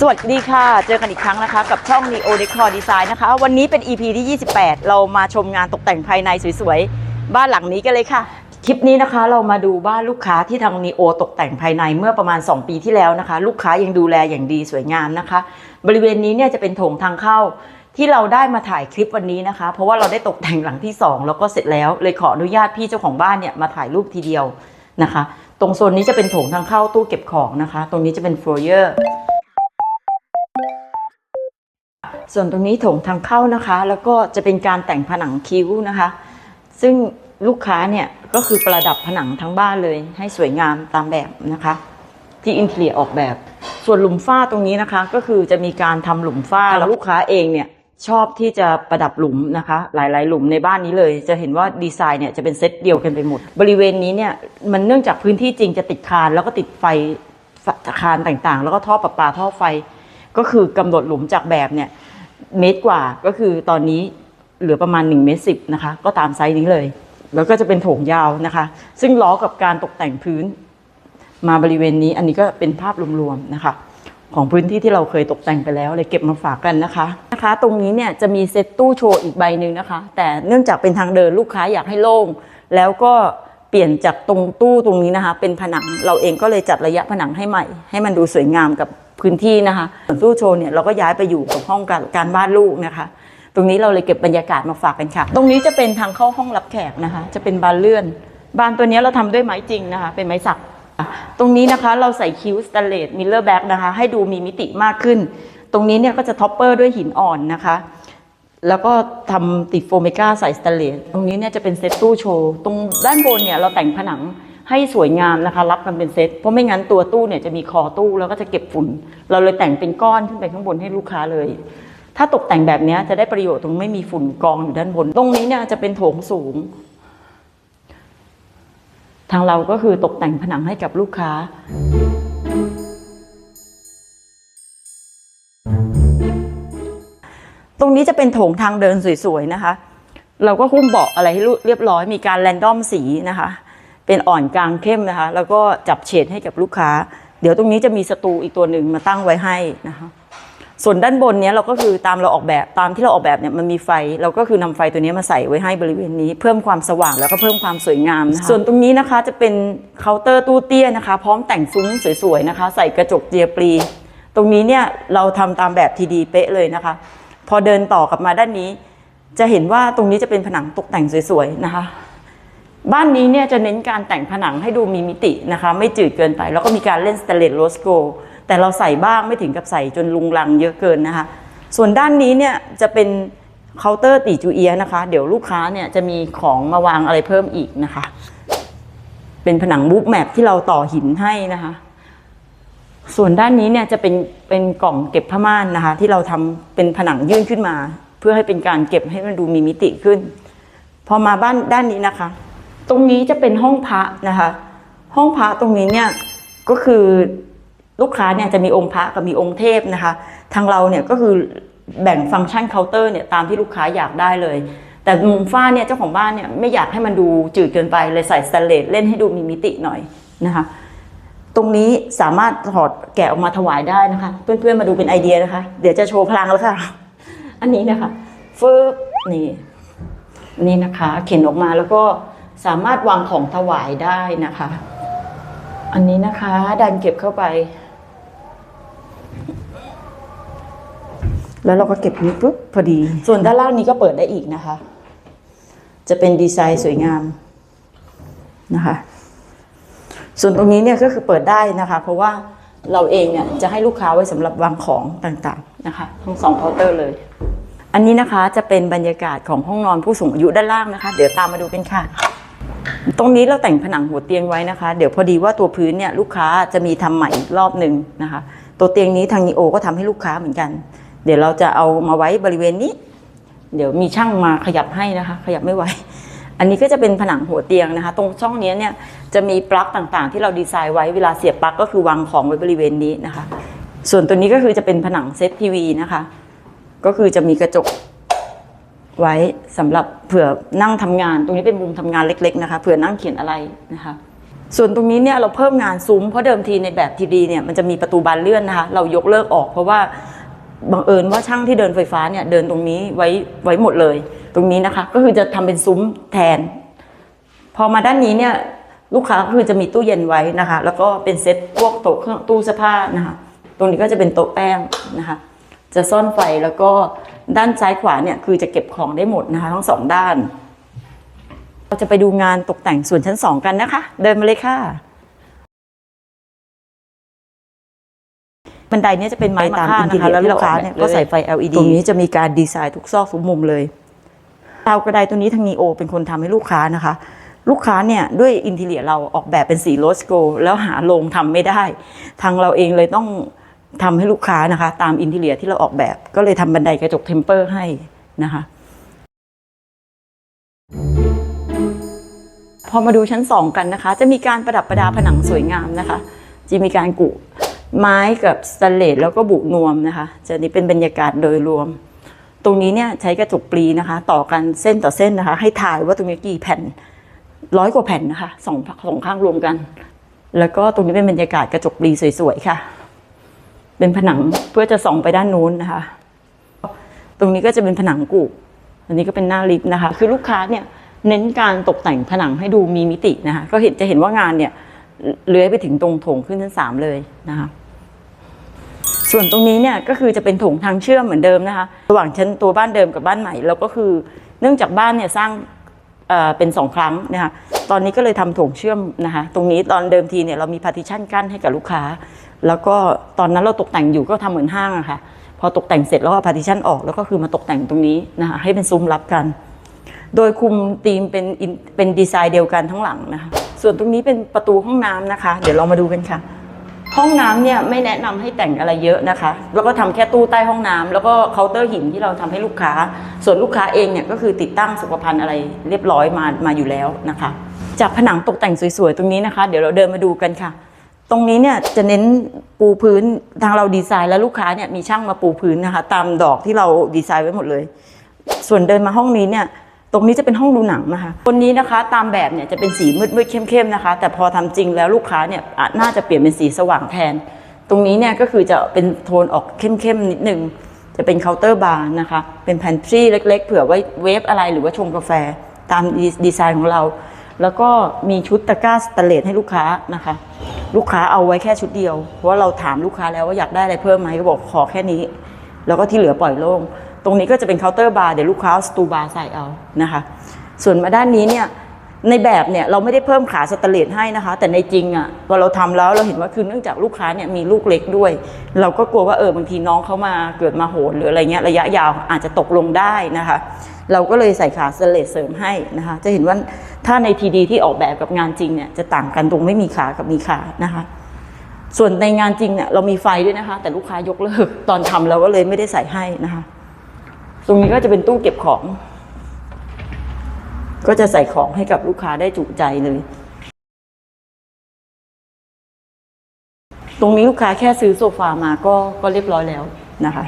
สวัสดีค่ะ เจอกันอีกครั้งนะคะกับช่อง Neo Decor Design นะคะ วันนี้เป็น EP ที่ 28 เรามาชมงานตกแต่งภายในสวยๆ บ้านหลังนี้กันเลยค่ะ คลิปนี้นะคะเรามาดูบ้านลูกค้าที่ทาง Neo ตกแต่งภายในเมื่อประมาณ 2 ปีที่แล้วนะคะ ลูกค้ายังดูแลอย่างดีสวยงามนะคะ บริเวณนี้เนี่ยจะเป็นโถงทางเข้าที่เราได้มาถ่ายคลิปวันนี้นะคะ เพราะว่าเราได้ตกแต่งหลังที่ 2 แล้วก็เสร็จแล้วเลยขออนุญาตพี่เจ้าของบ้านเนี่ยมาถ่ายรูปทีเดียวนะคะ ตรงโซนนี้จะเป็นโถงทางเข้าตู้เก็บของนะคะ ตรงนี้จะเป็นโฟลเยอร์ ส่วนตรงนี้โถงทางเข้านะคะ แล้วก็จะเป็นการแต่งผนังคิ้วนะคะ ซึ่งลูกค้าเนี่ยก็คือประดับผนังทั้งบ้านเลย ให้สวยงามตามแบบนะคะ ที่อินเทลียออกแบบ ส่วนหลุมฝ้าตรงนี้นะคะ ก็คือจะมีการทำหลุมฝ้าแล้วลูกค้าเองเนี่ยชอบที่จะประดับหลุมนะคะ หลาย ๆ หลุมในบ้านนี้เลย จะเห็นว่าดีไซน์เนี่ยจะเป็นเซตเดียวกันไปหมด บริเวณนี้เนี่ยมันเนื่องจากพื้นที่จริงจะติดคานแล้วก็ติดไฟคานต่างๆ แล้วก็ท่อประปาท่อไฟ ก็คือกำหนดหลุมจากแบบเนี่ย เมตรกว่าก็คือตอนนี้เหลือประมาณ1เมตรสินะคะ ก็ตามไซส์นี้เลย แล้วก็จะเป็นโถงยาวนะคะ ซึ่งล้อกับการตกแต่งพื้น มาบริเวณนี้อันนี้ก็เป็นภาพรวมๆนะคะ ของพื้นที่ที่เราเคยตกแต่งไปแล้วเลยเก็บมาฝากกันนะคะนะคะ ตรงนี้เนี่ยจะมีเซตตู้โชว์อีกใบหนึ่งนะคะ แต่เนื่องจากเป็นทางเดินลูกค้าอยากให้โล่งแล้วก็เปลี่ยนจากตรงตู้ตรงนี้นะคะ เป็นผนังเราเองก็เลยจัดระยะผนังให้ใหม่ ให้มันดูสวยงามกับ พื้นที่นะคะส่วนตู้โชว์เนี่ยเราก็ย้ายไปอยู่กับห้องการการบ้านลูกนะคะ ตรงนี้เราเลยเก็บบรรยากาศมาฝากกันค่ะ ตรงนี้จะเป็นทางเข้าห้องรับแขกนะคะ จะเป็นบานเลื่อน บานตัวนี้เราทำด้วยไม้จริงนะคะ เป็นไม้สักตรงนี้นะคะเราใส่คิ้วสแตนเลสมิลเลอร์แบ็กนะคะ ให้ดูมีมิติมากขึ้น ตรงนี้เนี่ยก็จะท็อปเปอร์ด้วยหินอ่อนนะคะแล้วก็ทำติดโฟเมกาใส่สแตนเลสตรงนี้เนี่ยจะเป็นเซตตู้โชว์ ตรงด้านบนเนี่ยเราแต่งผนัง ให้สวยงามนะคะ รับกันเป็นเซตเพราะไม่งั้นตัวตู้เนี่ยจะมีคอตู้แล้วก็จะเก็บฝุ่น เราเลยแต่งเป็นก้อนขึ้นไปข้างบนให้ลูกค้าเลย ถ้าตกแต่งแบบนี้จะได้ประโยชน์ตรงไม่มีฝุ่นกองอยู่ด้านบน ตรงนี้เนี่ยจะเป็นโถงสูง ทางเราก็คือตกแต่งผนังให้กับลูกค้าตรงนี้จะเป็นโถงทางเดินสวยๆนะคะ เราก็หุ้มเบาะอะไรให้เรียบร้อย มีการแรนดอมสีนะคะ เป็นอ่อนกลางเข้มนะคะ แล้วก็จับเฉดให้กับลูกค้า เดี๋ยวตรงนี้จะมีสตูอีกตัวหนึ่งมาตั้งไว้ให้นะคะส่วนด้านบนเนี้ยเราก็คือตามเราออกแบบตามที่เราออกแบบเนี่ยมันมีไฟ เราก็คือนำไฟตัวนี้มาใส่ไว้ให้บริเวณนี้ เพิ่มความสว่างแล้วก็เพิ่มความสวยงามนะคะส่วนตรงนี้นะคะจะเป็นเคาน์เตอร์ตู้เตี้ยนะคะ พร้อมแต่งซุ้มสวยๆนะคะ ใส่กระจกเจียปรี ตรงนี้เนี่ยเราทำตามแบบทีดีเป๊ะเลยนะคะ พอเดินต่อกลับมาด้านนี้ จะเห็นว่าตรงนี้จะเป็นผนังตกแต่งสวยๆนะคะ บ้านนี้เนี่ยจะเน้นการแต่งผนังให้ดูมีมิตินะคะ ไม่จืดเกินไป แล้วก็มีการเล่นสเตเลสโรสโกแต่เราใส่บ้างไม่ถึงกับใส่จนลุงลังเยอะเกินนะคะ ส่วนด้านนี้เนี่ยจะเป็นเคาน์เตอร์ตีจูเอียนะคะ เดี๋ยวลูกค้าเนี่ยจะมีของมาวางอะไรเพิ่มอีกนะคะ เป็นผนังบุ๊กแมปที่เราต่อหินให้นะคะ ส่วนด้านนี้เนี่ยจะเป็นเป็นกล่องเก็บผ้าม่านนะคะ ที่เราทำเป็นผนังยื่นขึ้นมา เพื่อให้เป็นการเก็บให้มันดูมีมิติขึ้น พอมาบ้านด้านนี้นะคะ ตรงนี้จะเป็นห้องพระนะคะ ห้องพระตรงนี้เนี่ยก็คือลูกค้าเนี่ยจะมีองค์พระกับมีองค์เทพนะคะ ทางเราเนี่ยก็คือแบ่งฟังก์ชันเคาน์เตอร์เนี่ยตามที่ลูกค้าอยากได้เลย แต่มุมฝ้าเนี่ยเจ้าของบ้านเนี่ยไม่อยากให้มันดูจืดเกินไปเลยใส่สแตนเลสเล่นให้ดูมีมิติหน่อยนะคะ ตรงนี้สามารถถอดแกะออกมาถวายได้นะคะ เพื่อนๆมาดูเป็นไอเดียนะคะ เดี๋ยวจะโชว์พลังแล้วค่ะ อันนี้นะคะฟึบนี่นี่นะคะ เข็นออกมาแล้วก็ สามารถวางของถวายได้นะคะ อันนี้นะคะ ดันเก็บเข้าไป แล้วเราก็เก็บนี้ปุ๊บพอดี ส่วนด้านล่างนี้ก็เปิดได้อีกนะคะ จะเป็นดีไซน์สวยงามนะคะ ส่วนตรงนี้เนี่ยก็คือเปิดได้นะคะ เพราะว่าเราเองเนี่ยจะให้ลูกค้าไว้สำหรับวางของต่างๆนะคะ ทั้งสองเคาน์เตอร์เลย อันนี้นะคะจะเป็นบรรยากาศของห้องนอนผู้สูงอายุด้านล่างนะคะ เดี๋ยวตามมาดูกันค่ะ ตรงนี้เราแต่งผนังหัวเตียงไว้นะคะ เดี๋ยวพอดีว่าตัวพื้นเนี่ยลูกค้าจะมีทำใหม่อีกรอบหนึ่งนะคะ ตัวเตียงนี้ทางนีโอก็ทำให้ลูกค้าเหมือนกัน เดี๋ยวเราจะเอามาไว้บริเวณนี้ เดี๋ยวมีช่างมาขยับให้นะคะ ขยับไม่ไหวอันนี้ก็จะเป็นผนังหัวเตียงนะคะ ตรงช่องนี้เนี่ยจะมีปลั๊กต่างๆ ที่เราดีไซน์ไว้เวลาเสียบปลั๊กก็คือวางของไว้บริเวณนี้นะคะ ส่วนตัวนี้ก็คือจะเป็นผนังเซตทีวีนะคะ ก็คือจะมีกระจก ไว้สำหรับเผื่อนั่งทำงาน ตรงนี้เป็นมุมทำงานเล็กๆนะคะเผื่อนั่งเขียนอะไรนะคะส่วนตรงนี้เนี่ยเราเพิ่มงานซุ้มเพราะเดิมทีในแบบทีดีเนี่ยมันจะมีประตูบานเลื่อนนะคะเรายกเลิกออก เพราะว่าบังเอิญว่าช่างที่เดินไฟฟ้าเนี่ยเดินตรงนี้ไว้ไว้หมดเลย ตรงนี้นะคะก็คือจะทำเป็นซุ้มแทน พอมาด้านนี้เนี่ยลูกค้าก็คือจะมีตู้เย็นไว้นะคะ แล้วก็เป็นเซ็ตพวกโต๊ะเครื่องตู้เสื้อผ้านะคะตรงนี้ก็จะเป็นโต๊ะแป้งนะคะ จะซ่อนไฟแล้วก็ ด้านซ้ายขวาเนี่ยคือจะเก็บของได้หมดนะคะทั้งสองด้าน เราจะไปดูงานตกแต่งส่วนชั้นสองกันนะคะ เดินมาเลยค่ะ บันไดเนี้จะเป็นไม้ตามอินทีเรียแล้วลูกค้าเนี่ยก็ใส่ไฟ LED ตรงนี้จะมีการดีไซน์ทุกซอกทุกมุมเลยราวกระไดตัวนี้ทางนีโอเป็นคนทำให้ลูกค้านะคะ ลูกค้าเนี่ยด้วยอินทีเรียเราออกแบบเป็นสีโรสโกแล้วหาโรงทำไม่ได้ ทางเราเองเลยต้อง ทำให้ลูกค้านะคะ ตามอินทีเรียที่เราออกแบบ ก็เลยทำบันไดกระจกเทมเปอร์ให้นะคะ พอมาดูชั้น 2 กันนะคะ จะมีการประดับประดาผนังสวยงามนะคะ จะมีการกุไม้กับสแตนเลสแล้วก็บุนวมนะคะ จะนี่เป็นบรรยากาศโดยรวม ตรงนี้เนี่ยใช้กระจกปรีนะคะ ต่อกันเส้นต่อเส้นนะคะ ให้ถ่ายว่าตรงนี้กี่แผ่นร้อยกว่าแผ่นนะคะสองสองข้างรวมกัน แล้วก็ตรงนี้เป็นบรรยากาศกระจกปรีสวยๆค่ะ เป็นผนังเพื่อจะส่องไปด้านนู้นนะคะ ตรงนี้ก็จะเป็นผนังกุอันนี้ก็เป็นหน้าลิฟต์นะคะ คือลูกค้าเนี่ยเน้นการตกแต่งผนังให้ดูมีมิตินะคะ ก็เห็นจะเห็นว่างานเนี่ยเลื้อยไปถึงตรงโถงขึ้นชั้นสามเลยนะคะ ส่วนตรงนี้เนี่ยก็คือจะเป็นโถงทางเชื่อมเหมือนเดิมนะคะ ระหว่างชั้นตัวบ้านเดิมกับบ้านใหม่ แล้วก็คือเนื่องจากบ้านเนี่ยสร้างเเป็นสองครั้งนะคะ ตอนนี้ก็เลยทำโถงเชื่อมนะคะตรงนี้ตอนเดิมทีเนี่ยเรามีพาร์ติชันกั้นให้กับลูกค้า แล้วก็ตอนนั้นเราตกแต่งอยู่ก็ทำเหมือนห้างอะค่ะพอตกแต่งเสร็จแล้วก็พาร์ติชันออกแล้วก็คือมาตกแต่งตรงนี้นะคะให้เป็นซุ้มรับกัน โดยคุมธีมเป็นเป็นดีไซน์เดียวกันทั้งหลังนะคะส่วนตรงนี้เป็นประตูห้องน้ำนะคะ เดี๋ยวเรามาดูกันค่ะ ห้องน้ำเนี่ยไม่แนะนำให้แต่งอะไรเยอะนะคะ แล้วก็ทำแค่ตู้ใต้ห้องน้ำแล้วก็เคาน์เตอร์หินที่เราทำให้ลูกค้า ส่วนลูกค้าเองเนี่ยก็คือติดตั้งสุขภัณฑ์อะไรเรียบร้อยมามาอยู่แล้วนะคะ จากผนังตกแต่งสวยๆ ตรงนี้นะคะ เดี๋ยวเราเดินมาดูกันค่ะ ตรงนี้เนี่ยจะเน้นปูพื้นทางเราดีไซน์แล้วลูกค้าเนี่ยมีช่างมาปูพื้นนะคะ ตามดอกที่เราดีไซน์ไว้หมดเลย ส่วนเดินมาห้องนี้เนี่ยตรงนี้จะเป็นห้องดูหนังนะคะคนนี้นะคะตามแบบเนี่ยจะเป็นสีมืดมืดๆเข้มๆนะคะ แต่พอทำจริงแล้วลูกค้าเนี่ยน่าจะเปลี่ยนเป็นสีสว่างแทน ตรงนี้เนี่ยก็คือจะเป็นโทนออกเข้มๆนิดนึงจะเป็นเคาน์เตอร์บาร์นะคะ เป็นแพนทรีเล็ก ๆ เผื่อไว้เวฟอะไรหรือว่าชงกาแฟตามดีไซน์ของเรา แล้วก็มีชุดตะกร้าสแตเลสให้ลูกค้านะคะ ลูกค้าเอาไว้แค่ชุดเดียว เพราะเราถามลูกค้าแล้วว่าอยากได้อะไรเพิ่มไหมก็บอกขอแค่นี้ แล้วก็ที่เหลือปล่อยโล่ง ตรงนี้ก็จะเป็นเคาน์เตอร์บาร์เดี๋ยวลูกค้าสตูบาร์ใส่เอานะคะ ส่วนมาด้านนี้เนี่ยในแบบเนี่ยเราไม่ได้เพิ่มขาสแตเลสให้นะคะ แต่ในจริงอะ่ะพอเราทำแล้วเราเห็นว่าคือเนื่องจากลูกค้าเนี่ยมีลูกเล็กด้วย เราก็กลัวว่าเออบางทีน้องเขามาเกิดมาโหนหรืออะไรเงี้ยระยะยาวอาจจะตกลงได้นะคะ เราก็เลยใส่ขาสเลสเสริมให้นะคะ จะเห็นว่าถ้าในทีดีที่ออกแบบกับงานจริงเนี่ยจะต่างกันตรงไม่มีขากับมีขานะคะ ส่วนในงานจริงเนี่ยเรามีไฟด้วยนะคะ แต่ลูกค้ายกเลิกตอนทำเราก็เลยไม่ได้ใส่ให้นะคะ ตรงนี้ก็จะเป็นตู้เก็บของ ก็จะใส่ของให้กับลูกค้าได้จุใจเลยตรงนี้ลูกค้าแค่ซื้อโซฟามาก็ก็เรียบร้อยแล้วนะคะ